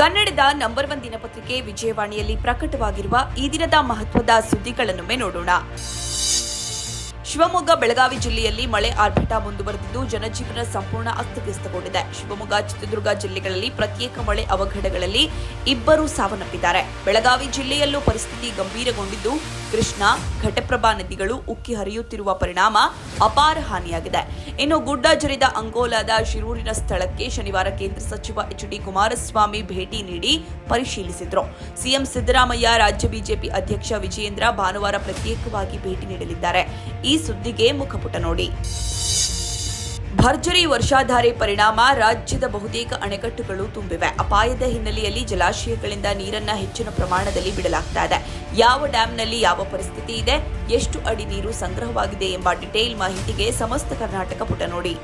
ಕನ್ನಡದ number one ದಿನಪತ್ರಿಕೆ ವಿಜಯವಾಣಿಯಲ್ಲಿ ಪ್ರಕಟವಾಗಿರುವ ಈ ದಿನದ ಮಹತ್ವದ ಸುದ್ದಿಗಳನ್ನೊಮ್ಮೆ ನೋಡೋಣ. ಶಿವಮೊಗ್ಗ, ಬೆಳಗಾವಿ ಜಿಲ್ಲೆಯಲ್ಲಿ ಮಳೆ ಆರ್ಭಟ ಮುಂದುವರೆದಿದ್ದು ಜನಜೀವನ ಸಂಪೂರ್ಣ ಅಸ್ತವ್ಯಸ್ತಗೊಂಡಿದೆ. ಶಿವಮೊಗ್ಗ, ಚಿತ್ರದುರ್ಗ ಜಿಲ್ಲೆಗಳಲ್ಲಿ ಪ್ರತ್ಯೇಕ ಮಳೆ ಅವಘಡಗಳಲ್ಲಿ ಇಬ್ಬರು ಸಾವನ್ನಪ್ಪಿದ್ದಾರೆ. ಬೆಳಗಾವಿ ಜಿಲ್ಲೆಯಲ್ಲೂ ಪರಿಸ್ಥಿತಿ ಗಂಭೀರಗೊಂಡಿದ್ದು ಕೃಷ್ಣಾ, ಘಟಪ್ರಭಾ ನದಿಗಳು ಉಕ್ಕಿ ಹರಿಯುತ್ತಿರುವ ಪರಿಣಾಮ ಅಪಾರ ಹಾನಿಯಾಗಿದೆ. ಇನ್ನು ಗುಡ್ಡ ಜರಿದ ಅಂಗೋಲಾದ ಶಿರೂರಿನ ಸ್ಥಳಕ್ಕೆ ಶನಿವಾರ ಕೇಂದ್ರ ಸಚಿವ ಎಚ್ ಡಿ ಕುಮಾರಸ್ವಾಮಿ ಭೇಟಿ ನೀಡಿ ಪರಿಶೀಲಿಸಿದರು. ಸಿಎಂ ಸಿದ್ದರಾಮಯ್ಯ ರಾಜ್ಯ ಬಿಜೆಪಿ ಅಧ್ಯಕ್ಷ ವಿಜಯೇಂದ್ರ ಭಾನುವಾರ ಪ್ರತ್ಯೇಕವಾಗಿ ಭೇಟಿ ನೀಡಲಿದ್ದಾರೆ. ಈ ಸುದ್ದಿಗೆ ಮುಖಪುಟ ನೋಡಿ. ಭರ್ಜರಿ ವರ್ಷಾಧಾರೆ ಪರಿಣಾಮ ರಾಜ್ಯದ ಬಹುತೇಕ ಅಣೆಕಟ್ಟುಗಳು ತುಂಬಿವೆ. ಅಪಾಯದ ಹಿನ್ನೆಲೆಯಲ್ಲಿ ಜಲಾಶಯಗಳಿಂದ ನೀರನ್ನ ಹೆಚ್ಚಿನ ಪ್ರಮಾಣದಲ್ಲಿ ಬಿಡಲಾಗ್ತಾ ಇದೆ. ಯಾವ ಡ್ಯಾಂನಲ್ಲಿ ಯಾವ ಪರಿಸ್ಥಿತಿ ಇದೆ? ಎಷ್ಟು ಅಡಿ ನೀರು ಸಂಗ್ರಹವಾಗಿದೆ ಎಂಬ ಡಿಟೇಲ್ ಮಾಹಿತಿಗೆ ಸಮಸ್ತ ಕರ್ನಾಟಕ ಪುಟ ನೋಡಿ.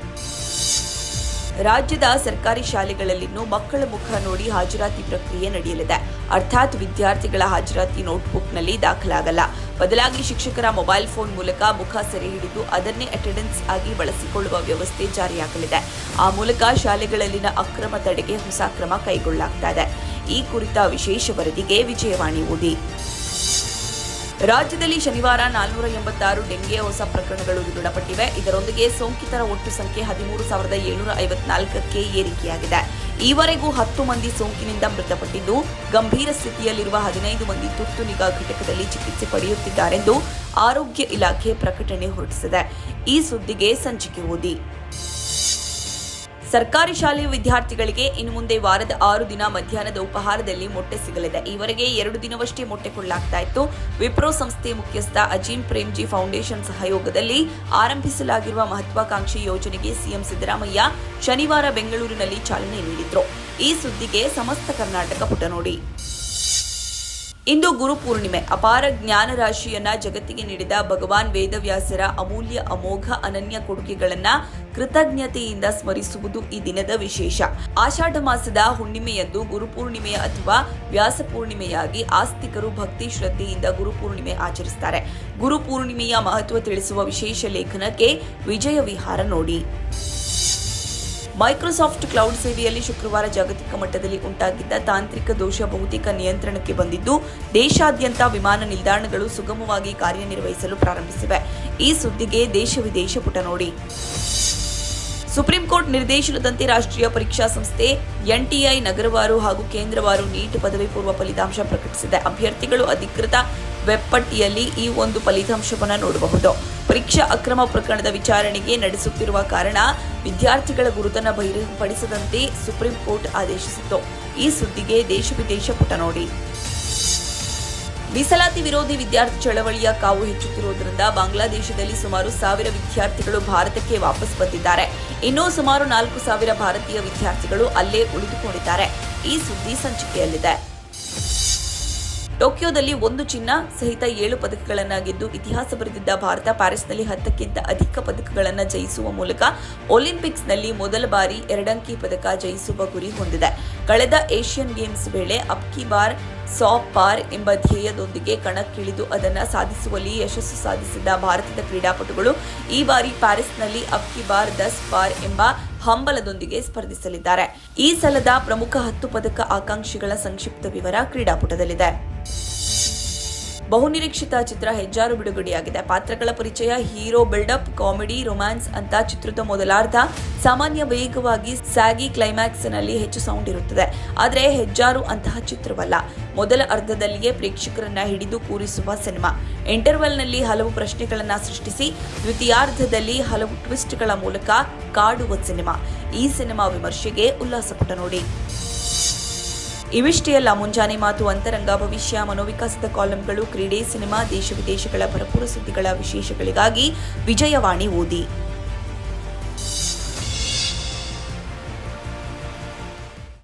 ರಾಜ್ಯದ ಸರ್ಕಾರಿ ಶಾಲೆಗಳಲ್ಲಿನ್ನೂ ಮಕ್ಕಳ ಮುಖ ನೋಡಿ ಹಾಜರಾತಿ ಪ್ರಕ್ರಿಯೆ ನಡೆಯಲಿದೆ. ಅರ್ಥಾತ್ ವಿದ್ಯಾರ್ಥಿಗಳ ಹಾಜರಾತಿ ನೋಟ್ಬುಕ್ನಲ್ಲಿ ದಾಖಲಾಗಲ್ಲ. ಬದಲಾಗಿ ಶಿಕ್ಷಕರ ಮೊಬೈಲ್ ಫೋನ್ ಮೂಲಕ ಮುಖ ಸೆರೆ ಹಿಡಿದು ಅದನ್ನೇ ಅಟೆಂಡೆನ್ಸ್ ಆಗಿ ಬಳಸಿಕೊಳ್ಳುವ ವ್ಯವಸ್ಥೆ ಜಾರಿಯಾಗಲಿದೆ. ಆ ಮೂಲಕ ಶಾಲೆಗಳಲ್ಲಿನ ಅಕ್ರಮ ತಡೆಗೆ ಹೊಸ ಕ್ರಮ ಕೈಗೊಳ್ಳಲಾಗ್ತಾ ಇದೆ. ಈ ಕುರಿತ ವಿಶೇಷ ವರದಿಗೆ ವಿಜಯವಾಣಿ ಓದಿ. ರಾಜ್ಯದಲ್ಲಿ ಶನಿವಾರ ನಾಲ್ನೂರ ಎಂಬತ್ತಾರು ಡೆಂಗೆ ಹೊಸ ಪ್ರಕರಣಗಳು ದೃಢಪಟ್ಟಿವೆ. ಇದರೊಂದಿಗೆ ಸೋಂಕಿತರ ಒಟ್ಟು ಸಂಖ್ಯೆ ಹದಿಮೂರು ಸಾವಿರದ ಏಳುನೂರ ಐವತ್ನಾಲ್ಕಕ್ಕೆ ಏರಿಕೆಯಾಗಿದೆ. ಈವರೆಗೂ ಹತ್ತು ಮಂದಿ ಸೋಂಕಿನಿಂದ ಮೃತಪಟ್ಟಿದ್ದು, ಗಂಭೀರ ಸ್ಥಿತಿಯಲ್ಲಿರುವ ಹದಿನೈದು ಮಂದಿ ತುರ್ತು ನಿಗಾ ಘಟಕದಲ್ಲಿ ಚಿಕಿತ್ಸೆ ಪಡೆಯುತ್ತಿದ್ದಾರೆಂದು ಆರೋಗ್ಯ ಇಲಾಖೆ ಪ್ರಕಟಣೆ ಹೊರಡಿಸಿದೆ. ಈ ಸುದ್ದಿಗೆ ಸಂಚಿಕೆ ಓದಿ. ಸರ್ಕಾರಿ ಶಾಲೆಯ ವಿದ್ಯಾರ್ಥಿಗಳಿಗೆ ಇನ್ನು ಮುಂದೆ ವಾರದ ಆರು ದಿನ ಮಧ್ಯಾಹ್ನದ ಉಪಹಾರದಲ್ಲಿ ಮೊಟ್ಟೆ ಸಿಗಲಿದೆ. ಈವರೆಗೆ ಎರಡು ದಿನವಷ್ಟೇ ಮೊಟ್ಟೆ ಕೊಡಲಾಗ್ತಾ ಇತ್ತು. ವಿಪ್ರೋ ಸಂಸ್ಥೆ ಮುಖ್ಯಸ್ಥ ಅಜೀಂ ಪ್ರೇಮ್ಜಿ ಫೌಂಡೇಶನ್ ಸಹಯೋಗದಲ್ಲಿ ಆರಂಭಿಸಲಾಗಿರುವ ಮಹತ್ವಾಕಾಂಕ್ಷಿ ಯೋಜನೆಗೆ ಸಿಎಂ ಸಿದ್ದರಾಮಯ್ಯ ಶನಿವಾರ ಬೆಂಗಳೂರಿನಲ್ಲಿ ಚಾಲನೆ ನೀಡಿದ್ರು. ಈ ಸುದ್ದಿಗೆ ಸಮಸ್ತ ಕರ್ನಾಟಕ ಪುಟ ನೋಡಿ ಇಂದು ಗುರುಪೂರ್ಣಿಮೆ ಅಪಾರ ಜ್ಞಾನ ರಾಶಿಯನ್ನ ಜಗತ್ತಿಗೆ ನೀಡಿದ ಭಗವಾನ್ ವೇದವ್ಯಾಸರ ಅಮೂಲ್ಯ ಅಮೋಘ ಅನನ್ಯ ಕೊಡುಗೆಗಳನ್ನ ಕೃತಜ್ಞತೆಯಿಂದ ಸ್ಮರಿಸುವುದು ಈ ದಿನದ ವಿಶೇಷ. ಆಷಾಢ ಮಾಸದ ಹುಣ್ಣಿಮೆಯಂದು ಗುರುಪೂರ್ಣಿಮೆಯ ಅಥವಾ ವ್ಯಾಸ ಪೂರ್ಣಿಮೆಯಾಗಿ ಆಸ್ತಿಕರು ಭಕ್ತಿ ಶ್ರದ್ಧೆಯಿಂದ ಗುರುಪೂರ್ಣಿಮೆ ಆಚರಿಸುತ್ತಾರೆ ಗುರುಪೂರ್ಣಿಮೆಯ ಮಹತ್ವ ತಿಳಿಸುವ ವಿಶೇಷ ಲೇಖನಕ್ಕೆ ವಿಜಯ ವಿಹಾರ ನೋಡಿ. ಮೈಕ್ರೋಸಾಫ್ಟ್ ಕ್ಲೌಡ್ ಸೇವೆಯಲ್ಲಿ ಶುಕ್ರವಾರ ಜಾಗತಿಕ ಮಟ್ಟದಲ್ಲಿ ಉಂಟಾಗಿದ್ದ ತಾಂತ್ರಿಕ ದೋಷ ಬಹುತೇಕ ನಿಯಂತ್ರಣಕ್ಕೆ ಬಂದಿದ್ದು, ದೇಶಾದ್ಯಂತ ವಿಮಾನ ನಿಲ್ದಾಣಗಳು ಸುಗಮವಾಗಿ ಕಾರ್ಯನಿರ್ವಹಿಸಲು ಪ್ರಾರಂಭಿಸಿವೆ. ಈ ಸುದ್ದಿಗೆ ದೇಶ ವಿದೇಶ ಪುಟ ನೋಡಿ. ಸುಪ್ರೀಂ ಕೋರ್ಟ್ ನಿರ್ದೇಶನದಂತೆ ರಾಷ್ಟ್ರೀಯ ಪರೀಕ್ಷಾ ಸಂಸ್ಥೆ ಎನ್ಟಿಐ ನಗರವಾರು ಹಾಗೂ ಕೇಂದ್ರವಾರು ನೀಟ್ ಪದವಿ ಪೂರ್ವ ಫಲಿತಾಂಶ ಪ್ರಕಟಿಸಿದೆ ಅಭ್ಯರ್ಥಿಗಳು ಅಧಿಕೃತ ವೆಬ್ ಪಟ್ಟಿಯಲ್ಲಿ ಈ ಒಂದು ಫಲಿತಾಂಶವನ್ನು ನೋಡಬಹುದು. ಪರೀಕ್ಷಾ ಅಕ್ರಮ ಪ್ರಕರಣದ ವಿಚಾರಣೆಗೆ ನಡೆಸುತ್ತಿರುವ ಕಾರಣ ವಿದ್ಯಾರ್ಥಿಗಳ ಗುರುತನ್ನು ಬಹಿರಂಗಪಡಿಸದಂತೆ ಸುಪ್ರೀಂ ಕೋರ್ಟ್ ಆದೇಶಿಸಿತ್ತು. ಈ ಸುದ್ದಿಗೆ ದೇಶ ವಿದೇಶ ಪುಟ ನೋಡಿ. ಮೀಸಲಾತಿ ವಿರೋಧಿ ವಿದ್ಯಾರ್ಥಿ ಚಳವಳಿಯ ಕಾವು ಹೆಚ್ಚುತ್ತಿರುವುದರಿಂದ ಬಾಂಗ್ಲಾದೇಶದಲ್ಲಿ ಸುಮಾರು ಸಾವಿರ ವಿದ್ಯಾರ್ಥಿಗಳು ಭಾರತಕ್ಕೆ ವಾಪಸ್ ಬಂದಿದ್ದಾರೆ. ಇನ್ನೂ ಸುಮಾರು ನಾಲ್ಕು ಸಾವಿರ ಭಾರತೀಯ ವಿದ್ಯಾರ್ಥಿಗಳು ಅಲ್ಲೇ ಉಳಿದುಕೊಂಡಿದ್ದಾರೆ. ಈ ಸುದ್ದಿ ಸಂಚಿಕೆಯಲ್ಲಿದೆ. ಟೋಕಿಯೋದಲ್ಲಿ ಒಂದು ಚಿನ್ನ ಸಹಿತ ಏಳು ಪದಕಗಳನ್ನು ಗೆದ್ದು ಇತಿಹಾಸ ಬರೆದಿದ್ದ ಭಾರತ ಪ್ಯಾರಿಸ್ನಲ್ಲಿ ಹತ್ತಕ್ಕಿಂತ ಅಧಿಕ ಪದಕಗಳನ್ನು ಜಯಿಸುವ ಮೂಲಕ ಒಲಿಂಪಿಕ್ಸ್ನಲ್ಲಿ ಮೊದಲ ಬಾರಿ ಎರಡಂಕಿ ಪದಕ ಜಯಿಸುವ ಗುರಿ ಹೊಂದಿದೆ. ಕಳೆದ ಏಷ್ಯನ್ ಗೇಮ್ಸ್ ವೇಳೆ ಅಪ್ಕಿ ಬಾರ್ ಸಾ ಪಾರ್ ಎಂಬ ಧ್ಯೇಯದೊಂದಿಗೆ ಕಣಕ್ಕಿಳಿದು ಅದನ್ನು ಸಾಧಿಸುವಲ್ಲಿ ಯಶಸ್ಸು ಸಾಧಿಸಿದ ಭಾರತದ ಕ್ರೀಡಾಪಟುಗಳು ಈ ಬಾರಿ ಪ್ಯಾರಿಸ್ನಲ್ಲಿ ಅಬ್ಕಿ ಬಾರ್ ದಸ್ ಪಾರ್ ಎಂಬ ಹಂಬಲದೊಂದಿಗೆ ಸ್ಪರ್ಧಿಸಲಿದ್ದಾರೆ. ಈ ಸಲದ ಪ್ರಮುಖ ಹತ್ತು ಪದಕ ಆಕಾಂಕ್ಷಿಗಳ ಸಂಕ್ಷಿಪ್ತ ವಿವರ ಕ್ರೀಡಾಪಟದಲ್ಲಿದೆ. ಬಹುನಿರೀಕ್ಷಿತ ಚಿತ್ರ ಹೆಜ್ಜಾರು ಬಿಡುಗಡೆಯಾಗಿದೆ. ಪಾತ್ರಗಳ ಪರಿಚಯ, ಹೀರೋ, ಬಿಲ್ಡಪ್, ಕಾಮಿಡಿ, ರೊಮ್ಯಾನ್ಸ್ ಅಂತ ಚಿತ್ರದ ಮೊದಲಾರ್ಧ ಸಾಮಾನ್ಯ ವೇಗವಾಗಿ ಸ್ಯಾಗಿ ಕ್ಲೈಮ್ಯಾಕ್ಸ್ನಲ್ಲಿ ಹೆಚ್ಚು ಸೌಂಡ್ ಇರುತ್ತದೆ. ಆದರೆ ಹೆಜ್ಜಾರು ಅಂತಹ ಚಿತ್ರವಲ್ಲ. ಮೊದಲ ಅರ್ಧದಲ್ಲಿಯೇ ಪ್ರೇಕ್ಷಕರನ್ನ ಹಿಡಿದು ಕೂರಿಸುವ ಸಿನಿಮಾ. ಇಂಟರ್ವೆಲ್ನಲ್ಲಿ ಹಲವು ಪ್ರಶ್ನೆಗಳನ್ನು ಸೃಷ್ಟಿಸಿ, ದ್ವಿತೀಯಾರ್ಧದಲ್ಲಿ ಹಲವು ಟ್ವಿಸ್ಟ್ಗಳ ಮೂಲಕ ಕಾಡುವ ಸಿನಿಮಾ. ಈ ಸಿನಿಮಾ ವಿಮರ್ಶೆಗೆ ಉಲ್ಲಾಸಪುಟ ನೋಡಿ. ಇವಿಷ್ಟೇ ಅಲ್ಲ ಮುಂಜಾನೆ ಮಾತು, ಅಂತರಂಗ, ಭವಿಷ್ಯ, ಮನೋವಿಕಾಸದ ಕಾಲಂಗಳು ಕ್ರೀಡೆ, ಸಿನಿಮಾ, ದೇಶ ವಿದೇಶಗಳ ಭರಪೂರ ಸುದ್ದಿಗಳ ವಿಶೇಷಗಳಿಗಾಗಿ ವಿಜಯವಾಣಿ ಓದಿ.